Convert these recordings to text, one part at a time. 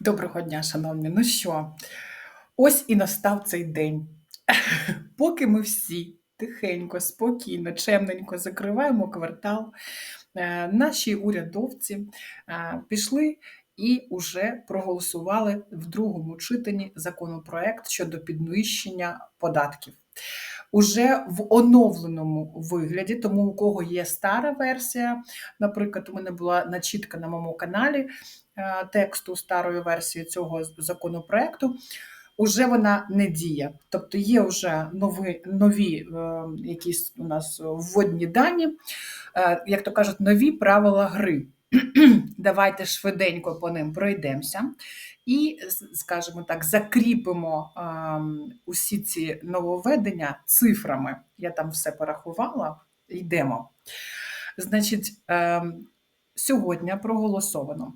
Доброго дня, шановні. Ну що, ось і настав цей день. Поки ми всі тихенько, спокійно, чемненько закриваємо квартал, е, наші урядовці е, пішли і вже проголосували в другому читанні законопроект щодо підвищення податків. Уже в оновленому вигляді, тому у кого є стара версія, наприклад, у мене була начітка на моєму каналі тексту старої версії цього законопроекту, уже вона не діє. Тобто є вже нові нові е, якісь у нас вводні дані, е, як то кажуть, нові правила гри. Давайте швиденько по ним пройдемося і, скажімо так, закріпимо ем, усі ці нововведення цифрами. Я там все порахувала, йдемо. Значить, ем, сьогодні проголосовано.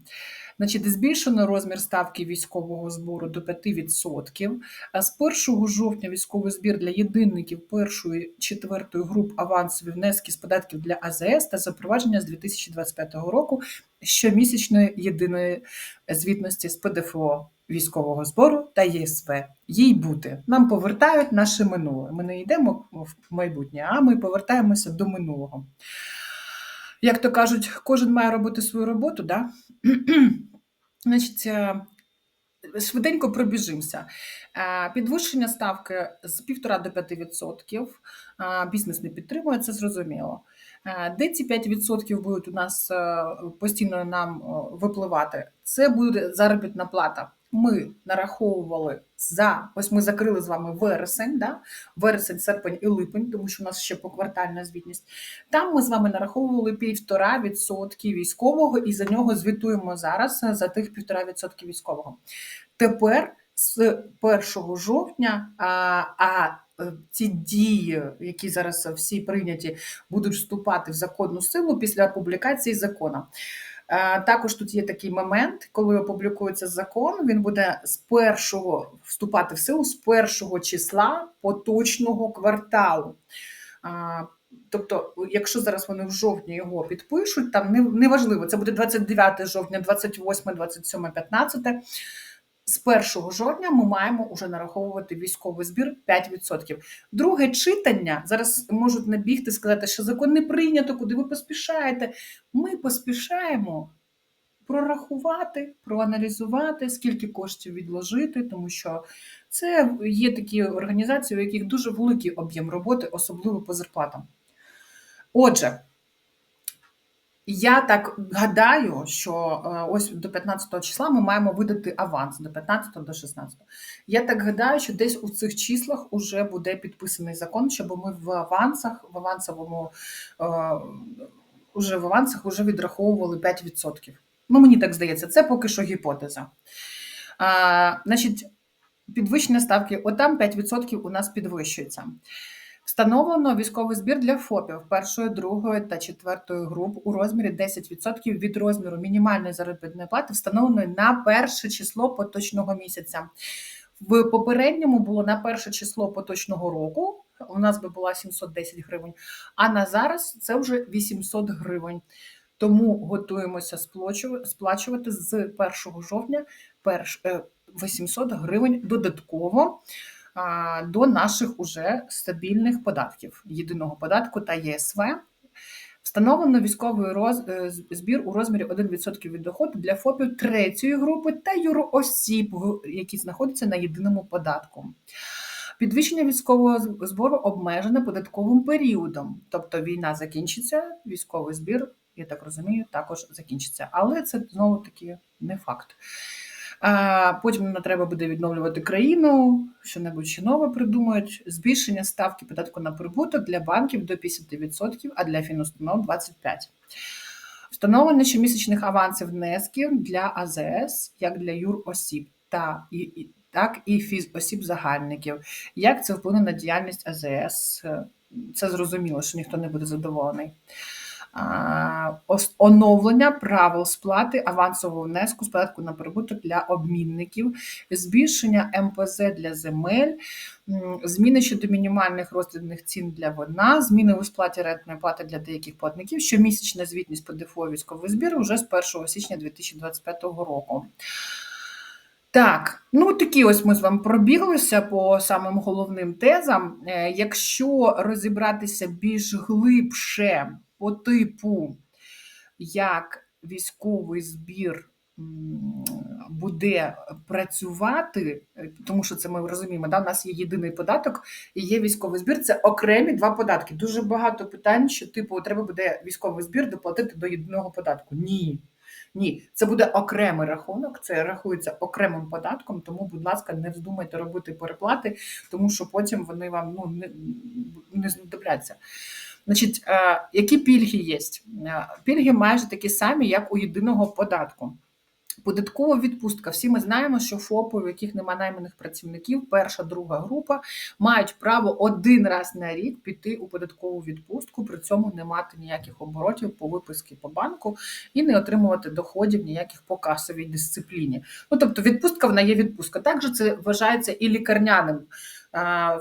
Значить, збільшено розмір ставки військового збору до 5%. А з 1 жовтня військовий збір для єдинників першої четвертої груп авансові внески з податків для АЗС та запровадження з 2025 року щомісячної єдиної звітності з ПДФО військового збору та ЄСВ. Їй бути. Нам повертають наше минуле. Ми не йдемо в майбутнє, а ми повертаємося до минулого. Як то кажуть, кожен має робити свою роботу, да? Значить, е, швиденько пробіжимося. Е, підвищення ставки з 1,5 до 5%. Е, бізнес не підтримує, це зрозуміло. Де ці 5% будуть у нас постійно нам випливати? Це буде заробітна плата ми нараховували за ось ми закрили з вами вересень, да? вересень, серпень і липень, тому що у нас ще поквартальна звітність. Там ми з вами нараховували 1,5% військового, і за нього звітуємо зараз за тих 1,5% військового. Тепер з 1 жовтня, а, а е, ці дії, які зараз всі прийняті, будуть вступати в законну силу після публікації закону. Також тут є такий момент, коли опублікується закон, він буде з першого вступати в силу з першого числа поточного кварталу. Тобто, якщо зараз вони в жовтні його підпишуть, там неважливо, це буде 29 жовтня, 28, 27, 15 з 1 жовтня ми маємо вже нараховувати військовий збір 5%. Друге читання зараз можуть набігти сказати, що закон не прийнято, куди ви поспішаєте. Ми поспішаємо прорахувати, проаналізувати, скільки коштів відложити, тому що це є такі організації, у яких дуже великий об'єм роботи, особливо по зарплатам. Отже. Я так гадаю, що е, ось до 15 числа ми маємо видати аванс до 15 до 16. Я так гадаю, що десь у цих числах вже буде підписаний закон, щоб ми в авансах, в авансовому уже в авансах вже відраховували 5%. Ну, мені так здається, це поки що гіпотеза. А, Значить, підвищення ставки, отам 5% у нас підвищується. Встановлено військовий збір для ФОПів першої, другої та четвертої груп у розмірі 10% від розміру мінімальної заробітної плати, встановленої на перше число поточного місяця. В попередньому було на перше число поточного року. У нас би була 710 гривень, а на зараз це вже 800 гривень. Тому готуємося сплачувати з 1 жовтня 800 гривень додатково до наших уже стабільних податків єдиного податку та ЄСВ. Встановлено військовий роз... Е, збір у розмірі 1% від доходу для ФОПів третьої групи та юроосіб, які знаходяться на єдиному податку. Підвищення військового збору обмежене податковим періодом, тобто війна закінчиться, військовий збір, я так розумію, також закінчиться. Але це знову таки не факт. Потім нам треба буде відновлювати країну, що небудь ще нове придумають. Збільшення ставки податку на прибуток для банків до 50%, а для фінустанов 25%. Встановлення щомісячних авансів внесків для АЗС, як для юросіб, та і, так і фізосіб загальників. Як це вплине на діяльність АЗС? Це зрозуміло, що ніхто не буде задоволений оновлення правил сплати авансового внеску з податку на прибуток для обмінників, збільшення МПЗ для земель, зміни щодо мінімальних роздрібних цін для вина, зміни у сплаті рентної плати для деяких платників, щомісячна звітність по ДФО військовий збір вже з 1 січня 2025 року. Так, ну такі ось ми з вами пробіглися по самим головним тезам. Е, Якщо розібратися більш глибше по типу, як військовий збір буде працювати, е, тому що це ми розуміємо, да? у нас є єдиний податок і є військовий збір. Це окремі два податки. Дуже багато питань, що типу треба буде військовий збір доплатити до єдиного податку. Ні. Ні, це буде окремий рахунок, це рахується окремим податком, тому, будь ласка, не вздумайте робити переплати, тому що потім вони вам ну, не, не знадобляться. Значить, е, які пільги є? Е, Пільги майже такі самі, як у єдиного податку. Податкова відпустка. Всі ми знаємо, що ФОПи, у яких немає найманих працівників, перша, друга група, мають право один раз на рік піти у податкову відпустку, при цьому не мати ніяких оборотів по виписки по банку і не отримувати доходів ніяких по касовій дисципліні. Ну тобто, відпустка вона є відпустка. Також це вважається і лікарняним.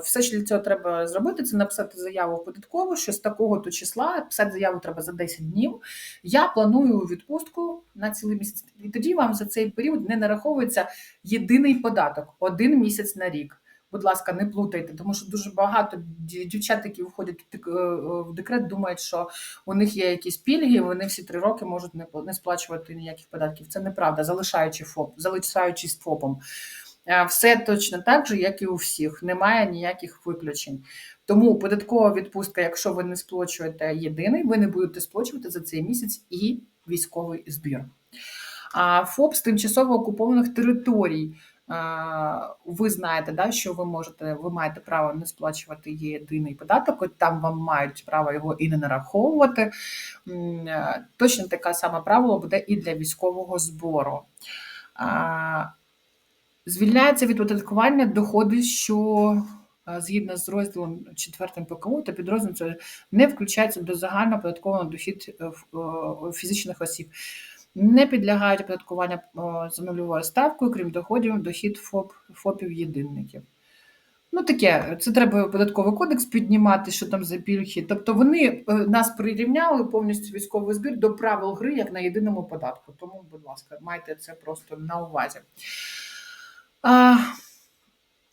Все, що для цього треба зробити, це написати заяву в податкову, що з такого то числа писати заяву треба за 10 днів. Я планую відпустку на цілий місяць, і тоді вам за цей період не нараховується єдиний податок один місяць на рік. Будь ласка, не плутайте, тому що дуже багато дів- дівчат, які виходять в дек- е, в декрет, думають, що у них є якісь пільги, вони всі три роки можуть не сплачувати ніяких податків. Це неправда, залишаючи ФОП, залишаючись ФОПом. Е, Все точно так же, як і у всіх. Немає ніяких виключень. Тому податкова відпустка, якщо ви не сплачуєте єдиний, ви не будете сплачувати за цей місяць і військовий збір. А ФОП з тимчасово окупованих територій. Ви знаєте, да, що ви можете, ви маєте право не сплачувати єдиний податок, от там вам мають право його і не нараховувати. Е, Точно таке саме правило буде і для військового збору. Звільняється від оподаткування доходи, що е, згідно з розділом 4 ПКУ та підрозділом це не включається до загального податкового дохід е, е, фізичних осіб. Не підлягають оподаткуванню за нульовою ставкою, крім доходів, дохід ФОП, ФОПів єдинників. Ну, таке, це треба податковий кодекс піднімати, що там за пільги. Тобто вони нас прирівняли повністю військовий збір до правил гри, як на єдиному податку. Тому, будь ласка, майте це просто на увазі. А,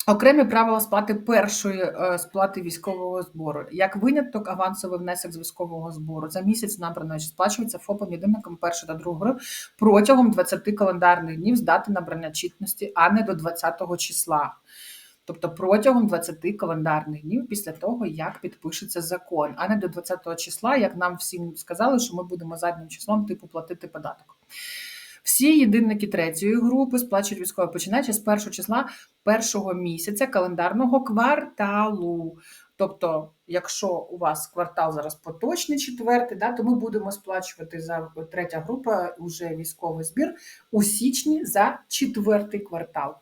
Окремі правила сплати першої е, сплати військового збору. Як виняток, авансовий внесок з військового збору за місяць набраної сплачується ФОПом єдиником першої та другої протягом 20 календарних днів з дати набрання чітності, а не до 20 числа. Тобто протягом 20 календарних днів після того, як підпишеться закон, а не до 20 числа, як нам всім сказали, що ми будемо заднім числом типу платити податок. Всі єдинники третьої групи сплачують військове починаючи з першого числа першого місяця календарного кварталу. Тобто, якщо у вас квартал зараз поточний четвертий, да, то ми будемо сплачувати за третя група уже військовий збір у січні за четвертий квартал.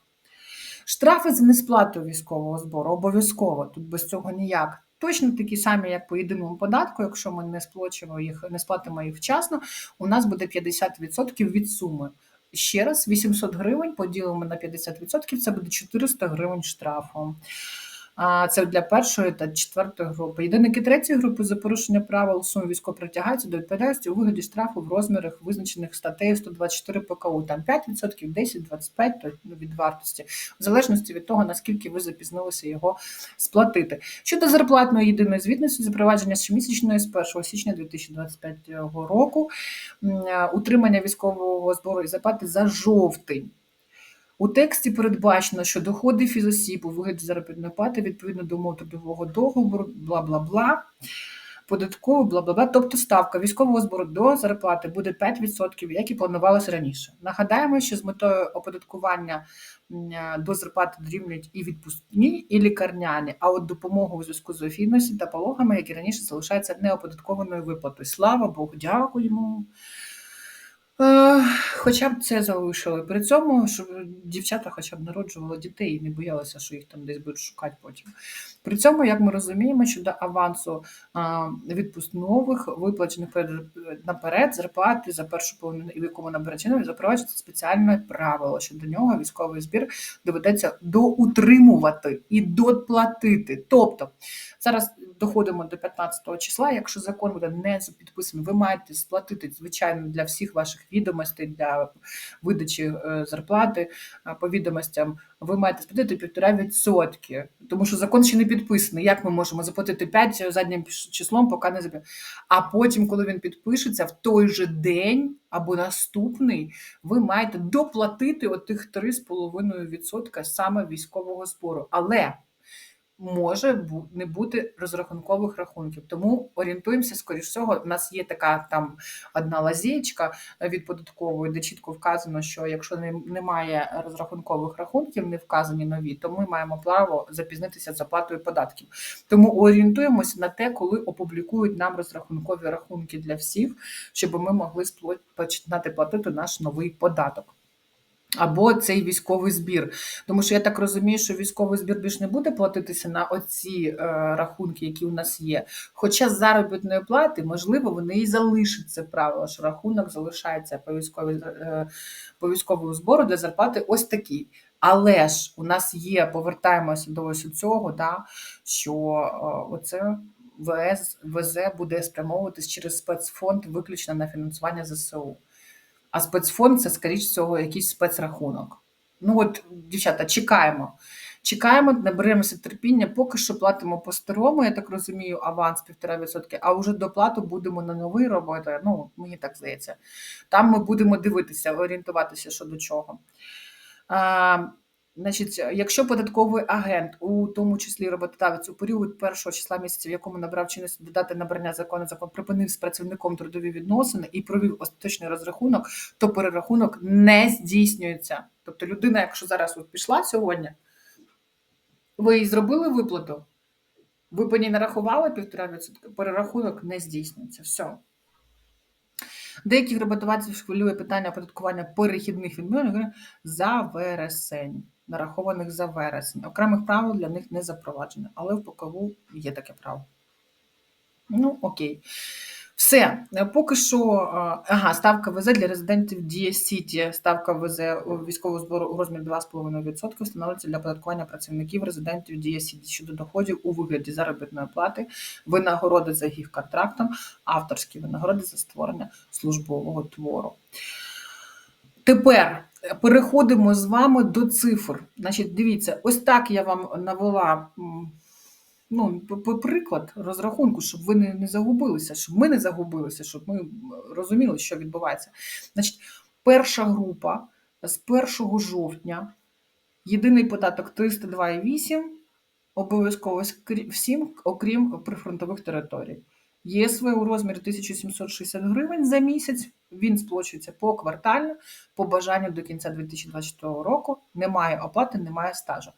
Штрафи за несплату військового збору обов'язково, тут без цього ніяк. Точно такі самі, як по єдиному податку, якщо ми не сплачуємо їх, не сплатимо їх вчасно, у нас буде 50% від суми. Ще раз, 800 гривень поділимо на 50%, це буде 400 гривень штрафу. А це для першої та четвертої групи. Єдиники третьої групи за порушення правил суми військово притягаються до відповідальності у вигляді штрафу в розмірах, визначених статтею 124 ПКУ. Там 5%, 10, 25 то, ну, від вартості, в залежності від того, наскільки ви запізнилися його сплатити. Щодо зарплатної єдиної звітності, запровадження щомісячної з 1 січня 2025 року, утримання військового збору і зарплати за жовтень. У тексті передбачено, що доходи фізосіб у вигляді заробітної плати відповідно до умов трудового договору, бла бла бла, податково, бла бла бла. Тобто ставка військового збору до зарплати буде 5%, як і планувалося раніше. Нагадаємо, що з метою оподаткування е, до зарплати дорівнюють і відпускні, і лікарняні, а от допомогу у зв'язку з офійністю та пологами, як і раніше, залишається неоподаткованою виплатою. Слава Богу, дякуємо. Е, Хоча б це залишили. При цьому, щоб дівчата хоча б народжували дітей і не боялися, що їх там десь будуть шукати потім. При цьому, як ми розуміємо, що до авансу а, відпускнових, виплачених перед- наперед зарплати за першу половину, і в якому набере запроваджується спеціальне правило, що до нього військовий збір доведеться доутримувати і доплатити. Тобто зараз доходимо до 15 числа. Якщо закон буде не підписаний, ви маєте сплатити, звичайно, для всіх ваших відомостей, для видачі е, зарплати е, по відомостям, ви маєте сплатити півтора відсотки, тому що закон ще не підписаний. Як ми можемо заплатити 5 заднім числом, поки не запитаємо. А потім, коли він підпишеться, в той же день або наступний, ви маєте доплатити отих 3,5% саме військового збору. Але може не бути розрахункових рахунків. Тому орієнтуємося, скоріш всього, у нас є така там одна лазєчка від податкової, де чітко вказано, що якщо немає розрахункових рахунків, не вказані нові, то ми маємо право запізнитися з заплатою податків. Тому орієнтуємося на те, коли опублікують нам розрахункові рахунки для всіх, щоб ми могли починати платити наш новий податок. Або цей військовий збір. Тому що я так розумію, що військовий збір більш не буде платитися на оці е, рахунки, які у нас є. Хоча з заробітної плати, можливо, вони і залишать це правило, що рахунок залишається по військовій, е, по військовому збору для зарплати ось такий. Але ж у нас є, повертаємося до ось цього, да, що е, оце ВС, ВЗ буде спрямовуватись через спецфонд виключно на фінансування ЗСУ. А спецфонд це, скоріш всього, якийсь спецрахунок. Ну от, дівчата, чекаємо. Чекаємо, наберемося терпіння, поки що платимо по старому, я так розумію, аванс 1,5%, а вже доплату будемо на новий робити. Ну, мені так здається. Там ми будемо дивитися, орієнтуватися що до чого. Значить, якщо податковий агент, у тому числі роботодавець, у період першого числа місяця, в якому набрав чинності додати набрання закону, закон припинив з працівником трудові відносини і провів остаточний розрахунок, то перерахунок не здійснюється. Тобто, людина, якщо зараз от пішла сьогодні, ви їй зробили виплату, ви по ній нарахували півтора відсотка, перерахунок не здійснюється. Все. Деяких роботодавців хвилює питання оподаткування перехідних відмовлень за вересень нарахованих за вересень. Окремих правил для них не запроваджено, але в ПКВ є таке право. Ну, окей. Все, поки що, ага, ставка ВЗ для резидентів Дія Сіті. Ставка ВЗ військового збору у розмірі 2,5% встановлюється для податкування працівників резидентів Дія Сіті щодо доходів у вигляді заробітної плати, винагороди за їх контрактом, авторські винагороди за створення службового твору. Тепер переходимо з вами до цифр. Значить, дивіться, ось так я вам навела ну, приклад розрахунку, щоб ви не не загубилися, щоб ми не загубилися, щоб ми розуміли, що відбувається. Значить, перша група з 1 жовтня, єдиний податок 302,8, обов'язково всім, окрім прифронтових територій. ЄСВ у розмірі 1760 гривень за місяць. Він сплачується поквартально, по бажанню до кінця 2024 року. Немає оплати, немає стажу.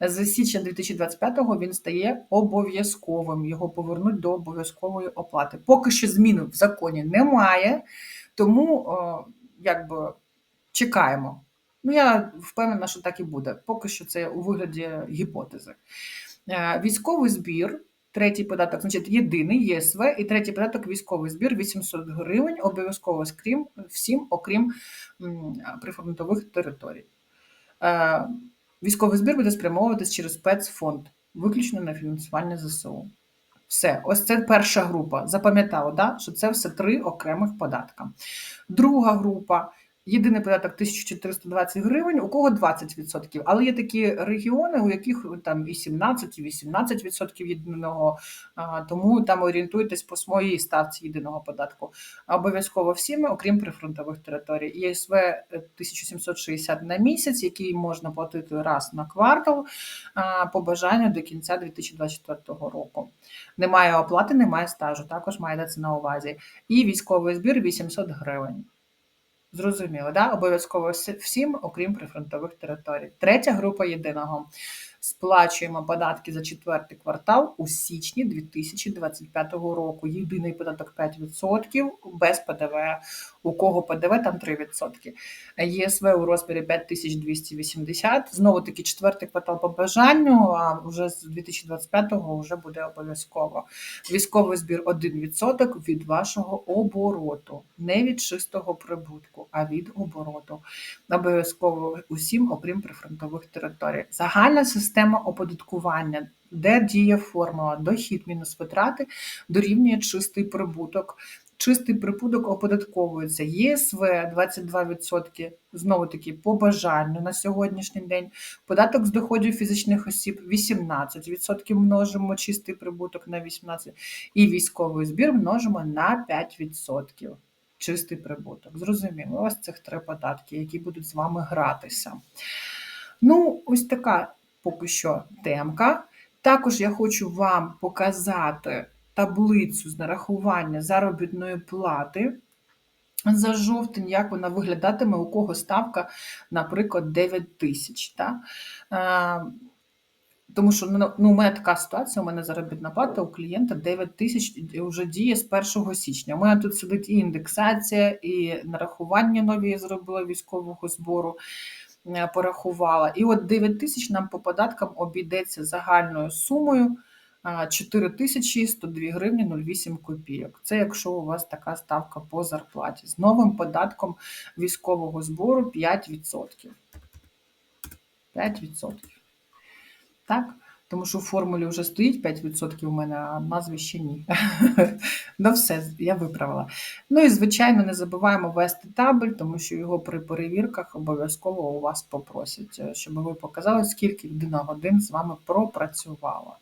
З січня 2025-го він стає обов'язковим. Його повернуть до обов'язкової оплати. Поки що зміни в законі немає, тому якби чекаємо. Ну, я впевнена, що так і буде. Поки що це у вигляді гіпотези. Е, військовий збір Третій податок, значить, єдиний ЄСВ, і третій податок військовий збір 800 гривень, обов'язково скрім всім, окрім прифронтових територій. Е, військовий збір буде спрямовуватись через спецфонд, виключно на фінансування ЗСУ. Все, ось це перша група. Запам'ятали, да? що це все три окремих податка. Друга група Єдиний податок 1420 гривень, у кого 20%. Але є такі регіони, у яких там і 17, і 18% єдиного, тому там орієнтуйтесь по своїй ставці єдиного податку. Обов'язково всіми, окрім прифронтових територій. ЄСВ 1760 на місяць, який можна платити раз на квартал по бажанню до кінця 2024 року. Немає оплати, немає стажу, також маєте це на увазі. І військовий збір 800 гривень. Зрозуміло, да? обов'язково всім, окрім прифронтових територій. Третя група єдиного сплачуємо податки за четвертий квартал у січні 2025 року. Єдиний податок 5% без ПДВ. У кого ПДВ там 3%. ЄСВ у розмірі 5280. Знову таки четвертий квартал по бажанню, а вже з 2025-го вже буде обов'язково. Військовий збір 1% від вашого обороту, не від чистого прибутку, а від обороту. Обов'язково усім, окрім прифронтових територій. Загальна система система оподаткування, де діє формула дохід мінус витрати дорівнює чистий прибуток. Чистий прибуток оподатковується ЄСВ 22%, знову таки по бажанню на сьогоднішній день. Податок з доходів фізичних осіб 18% множимо чистий прибуток на 18% і військовий збір множимо на 5%. Чистий прибуток. Зрозуміло, ось цих три податки, які будуть з вами гратися. Ну, ось така поки що темка. Також я хочу вам показати таблицю з нарахування заробітної плати за жовтень, як вона виглядатиме, у кого ставка, наприклад, 9 тисяч. Та? Е, Тому що ну, ну, у мене така ситуація, у мене заробітна плата у клієнта 9 тисяч вже діє з 1 січня. У мене тут сидить і індексація, і нарахування нові я зробила військового збору, порахувала. І от 9 тисяч нам по податкам обійдеться загальною сумою а, 4102 гривні 08 копійок. Це якщо у вас така ставка по зарплаті. З новим податком військового збору 5%. 5%. Так? Тому що в формулі вже стоїть 5% у мене, а в назві ще ні. Ну все, я виправила. Ну і, звичайно, не забуваємо вести табель, тому що його при перевірках обов'язково у вас попросять, е, щоб ви показали, скільки людина годин з вами пропрацювала.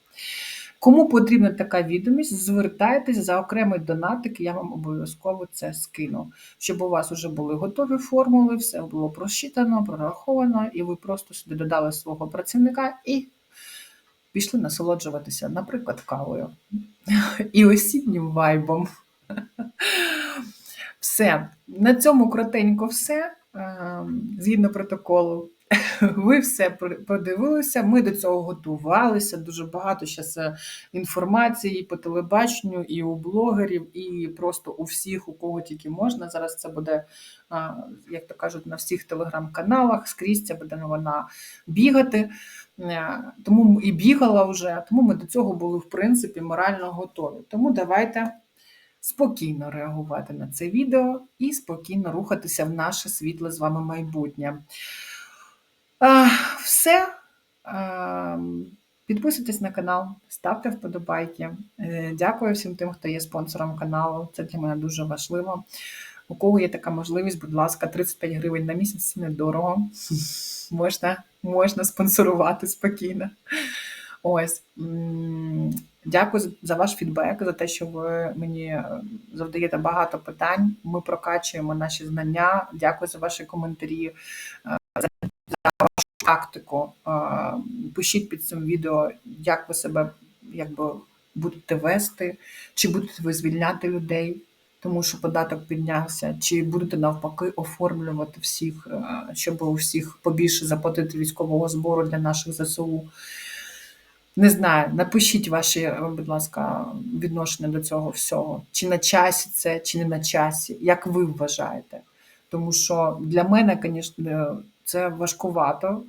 Кому потрібна така відомість, звертайтесь за окремий донатик, я вам обов'язково це скину, щоб у вас вже були готові формули, все було просчитано, прораховано, і ви просто сюди додали свого працівника і пішли насолоджуватися, наприклад, кавою і осіннім вайбом. Все, на цьому коротенько все. Ем, згідно протоколу, ви все подивилися. Ми до цього готувалися. Дуже багато зараз інформації по телебаченню, і у блогерів, і просто у всіх, у кого тільки можна. Зараз це буде, як то кажуть, на всіх телеграм-каналах, скрізь це буде вона бігати. Е, тому і бігала вже, тому ми до цього були, в принципі, морально готові. Тому давайте спокійно реагувати на це відео і спокійно рухатися в наше світле з вами майбутнє. Все. Підписуйтесь на канал, ставте вподобайки. Е, дякую всім тим, хто є спонсором каналу. Це для мене дуже важливо. У кого є така можливість, будь ласка, 35 гривень на місяць недорого. Можна можна спонсорувати спокійно. Ось. Дякую за ваш фідбек, за те, що ви мені завдаєте багато питань. Ми прокачуємо наші знання. Дякую за ваші коментарі, е, за вашу практику. Е, пишіть під цим відео, як ви себе якби будете вести, чи будете ви звільняти людей тому що податок піднявся, чи будете навпаки оформлювати всіх, е, щоб у всіх побільше заплатити військового збору для наших ЗСУ. Не знаю, напишіть ваші, будь ласка, відношення до цього всього. Чи на часі це, чи не на часі, як ви вважаєте? Тому що для мене, звісно, це важкувато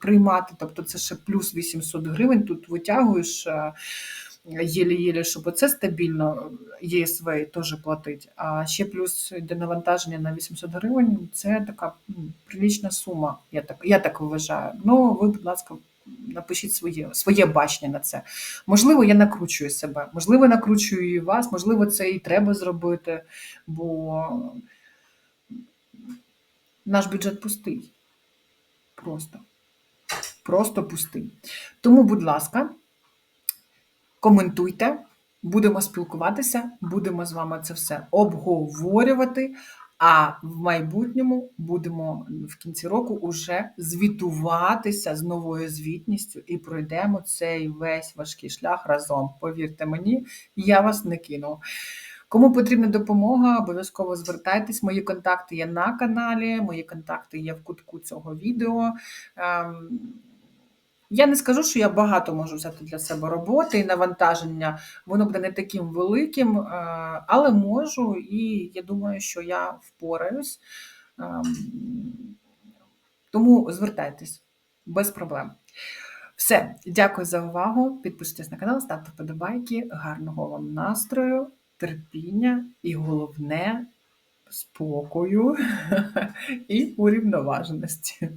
приймати, тобто це ще плюс 800 гривень. Тут витягуєш е, єлі-єлі, щоб оце стабільно ЄСВ теж платить. А ще плюс йде навантаження на 800 гривень. Це така прилічна сума. Я так я так вважаю. Ну, ви, будь ласка, напишіть своє своє бачення на це. Можливо, я накручую себе, можливо, накручую і вас, можливо, це і треба зробити, бо наш бюджет пустий. Просто. Просто пустий. Тому, будь ласка коментуйте, будемо спілкуватися, будемо з вами це все обговорювати. А в майбутньому будемо в кінці року уже звітуватися з новою звітністю і пройдемо цей весь важкий шлях разом. Повірте мені, я вас не кину. Кому потрібна допомога, обов'язково звертайтесь. Мої контакти є на каналі, мої контакти є в кутку цього відео. Ем, я не скажу, що я багато можу взяти для себе роботи і навантаження, воно буде не таким великим, е, але можу, і я думаю, що я впораюсь. Ем, тому звертайтесь без проблем. Все, дякую за увагу. Підписуйтесь на канал, ставте вподобайки, гарного вам настрою, терпіння і головне спокою і урівноваженості.